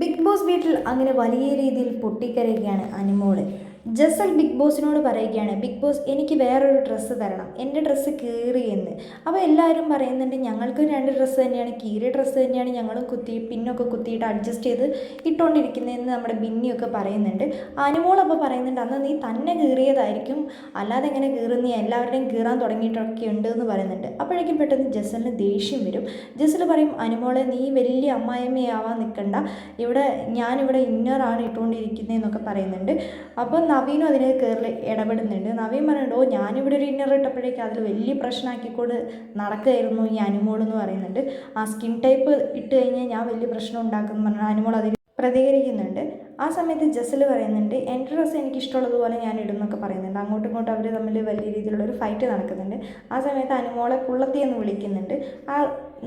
Big boss വീട്ടിൽ അങ്ങനെ വലിയ രീതിയിൽ പൊട്ടിക്കരയുകയാണ് അനുമോൾ. ജസൽ ബിഗ് ബോസിനോട് പറയുകയാണ് ബിഗ് ബോസ് എനിക്ക് വേറൊരു ഡ്രസ്സ് തരണം. എന്റെ ഡ്രസ്സ് കീറി എന്ന്. അപ്പോൾ എല്ലാവരും പറയുന്നുണ്ട് ഞങ്ങൾക്കും രണ്ട് ഡ്രസ്സ് തന്നെയാണ്. കീറിയ ഡ്രസ്സ് തന്നെയാണ് ഞങ്ങളും കുത്തി പിന്നൊക്കെ കുത്തിയിട്ട് അഡ്ജസ്റ്റ് ചെയ്ത് ഇട്ടുകൊണ്ടിരിക്കുന്നതെന്ന് നമ്മുടെ ബിന്നിയൊക്കെ പറയുന്നുണ്ട്. അനുമോളപ്പോൾ പറയുന്നുണ്ട് അന്ന് നീ തന്നെ കീറിയതായിരിക്കും. അല്ലാതെ എങ്ങനെ കീറുന്ന എല്ലാവരുടെയും കീറാൻ തുടങ്ങിയിട്ടൊക്കെ ഉണ്ട് എന്ന് പറയുന്നുണ്ട്. അപ്പോഴേക്കും പെട്ടെന്ന് ജസലിന് ദേഷ്യം വരും. ജസൽ പറയും അനുമോളെ നീ വലിയ അമ്മായിമ്മയാവാൻ നിൽക്കണ്ട. ഇവിടെ ഞാനിവിടെ ഇന്നറാണ് ഇട്ടുകൊണ്ടിരിക്കുന്നതെന്നൊക്കെ പറയുന്നുണ്ട്. അപ്പോൾ നവീനും അതിനെ കയറി ഇടപെടുന്നുണ്ട്. നവീൻ പറയുന്നുണ്ട് ഓ ഞാനിവിടെ ഒരു ഇന്നർ ഇട്ടപ്പോഴേക്കും അതിൽ വലിയ പ്രശ്നമാക്കിക്കൊണ്ട് നടക്കുകയായിരുന്നു ഈ അനുമോൾ എന്ന് പറയുന്നുണ്ട്. ആ സ്കിൻ ടൈപ്പ് ഇട്ട് കഴിഞ്ഞാൽ ഞാൻ വലിയ പ്രശ്നം ഉണ്ടാക്കുന്നു പറഞ്ഞാൽ അനുമോൾ അതിൽ പ്രതികരിക്കുന്നുണ്ട്. ആ സമയത്ത് ജസൽ പറയുന്നുണ്ട് എന്റെ ഡ്രസ്സ് എനിക്ക് ഇഷ്ടമുള്ളതുപോലെ ഞാൻ ഇടുന്നൊക്കെ പറയുന്നുണ്ട്. അങ്ങോട്ടും ഇങ്ങോട്ടും അവർ തമ്മിൽ വലിയ രീതിയിലുള്ള ഒരു ഫൈറ്റ് നടക്കുന്നുണ്ട്. ആ സമയത്ത് അനുമോളെ പുള്ളത്തി എന്ന് വിളിക്കുന്നുണ്ട്. ആ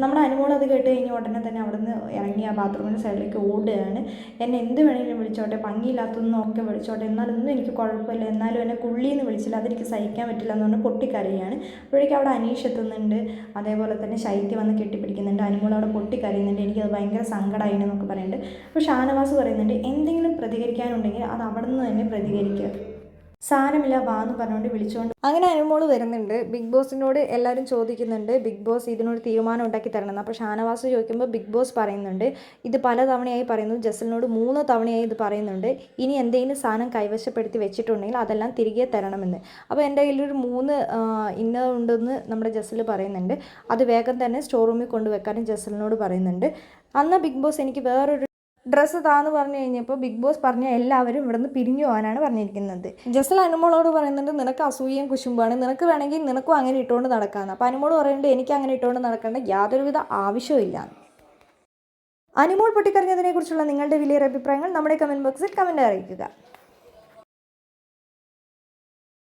നമ്മുടെ അനുമോൾ അത് കേട്ട് കഴിഞ്ഞ ഉടനെ തന്നെ അവിടെ നിന്ന് ഇറങ്ങി ആ ബാത്റൂമിന്റെ സൈഡിലേക്ക് ഓടുകയാണ്. എന്നെ എന്ത് വേണമെങ്കിലും വിളിച്ചോട്ടെ ഭംഗിയില്ലാത്തതെന്നൊക്കെ വിളിച്ചോട്ടെ എന്നാലൊന്നും എനിക്ക് കുഴപ്പമില്ല. എന്നാലും എന്നെ കുള്ളിയെന്ന് വിളിച്ചില്ല അതെനിക്ക് സഹിക്കാൻ പറ്റില്ല എന്ന് പറഞ്ഞ് പൊട്ടിക്കരയാണ്. അപ്പോഴേക്കും അവിടെ അനീഷ് എത്തുന്നുണ്ട്. അതേപോലെ തന്നെ ശൈത്യ വന്ന് കെട്ടിപ്പിടിക്കുന്നുണ്ട്. അനുമോൾ അവിടെ പൊട്ടിക്കരയുന്നുണ്ട്. എനിക്കത് ഭയങ്കര സങ്കടമായി എന്നൊക്കെ പറയുന്നുണ്ട്. അപ്പോൾ ഷാനവാസ് പറയുന്നുണ്ട് എന്തെങ്കിലും പ്രതികരിക്കാനുണ്ടെങ്കിൽ അത് അവിടെ നിന്ന് തന്നെ പ്രതികരിക്കുക സാരമില്ല വാ എന്ന് പറഞ്ഞുകൊണ്ട് വിളിച്ചുകൊണ്ട് അങ്ങനെ അനുമോൾ വരുന്നുണ്ട്. ബിഗ് ബോസിനോട് എല്ലാവരും ചോദിക്കുന്നുണ്ട്. ബിഗ് ബോസ് ഇതിനൊരു തീരുമാനം ഉണ്ടാക്കി തരണമെന്ന്. അപ്പോൾ ഷാനവാസ് ചോദിക്കുമ്പോൾ ബിഗ് ബോസ് പറയുന്നുണ്ട്. ഇത് പല തവണയായി പറയുന്നു. ജസലിനോട് മൂന്ന് തവണയായി ഇത് പറയുന്നുണ്ട്. ഇനി എന്തെങ്കിലും സാധനം കൈവശപ്പെടുത്തി വെച്ചിട്ടുണ്ടെങ്കിൽ അതെല്ലാം തിരികെ തരണമെന്ന്. അപ്പോൾ എന്റെ കയ്യിലൊരു മൂന്ന് ഇന്നർ ഉണ്ടെന്ന് നമ്മുടെ ജസൽ പറയുന്നുണ്ട്. അത് വേഗം തന്നെ സ്റ്റോർ റൂമിൽ കൊണ്ടുവെക്കാനും ജസലിനോട് പറയുന്നുണ്ട്. അന്ന് ബിഗ് ബോസ് എനിക്ക് വേറൊരു ഡ്രസ്സ് താന്ന് പറഞ്ഞു കഴിഞ്ഞപ്പോൾ ബിഗ് ബോസ് പറഞ്ഞ എല്ലാവരും ഇവിടുന്ന് പിരിഞ്ഞു പോകാനാണ് പറഞ്ഞിരിക്കുന്നത്. ജസൽ അനുമോളോട് പറയുന്നുണ്ട് നിനക്ക് അസൂയയും കുശുമ്പാണ് നിനക്ക് വേണമെങ്കിൽ നിനക്കും അങ്ങനെ ഇട്ടുകൊണ്ട് നടക്കാമെന്ന് അപ്പോൾ അനുമോൾ പറയുന്നുണ്ട് എനിക്ക് അങ്ങനെ ഇട്ടുകൊണ്ട് നടക്കേണ്ട യാതൊരുവിധ ആവശ്യമില്ല അനുമോൾ പൊട്ടിക്കറിഞ്ഞതിനെക്കുറിച്ചുള്ള നിങ്ങളുടെ വലിയ അഭിപ്രായങ്ങൾ നമ്മുടെ കമന്റ് ബോക്സിൽ കമന്റ് അറിയിക്കുക.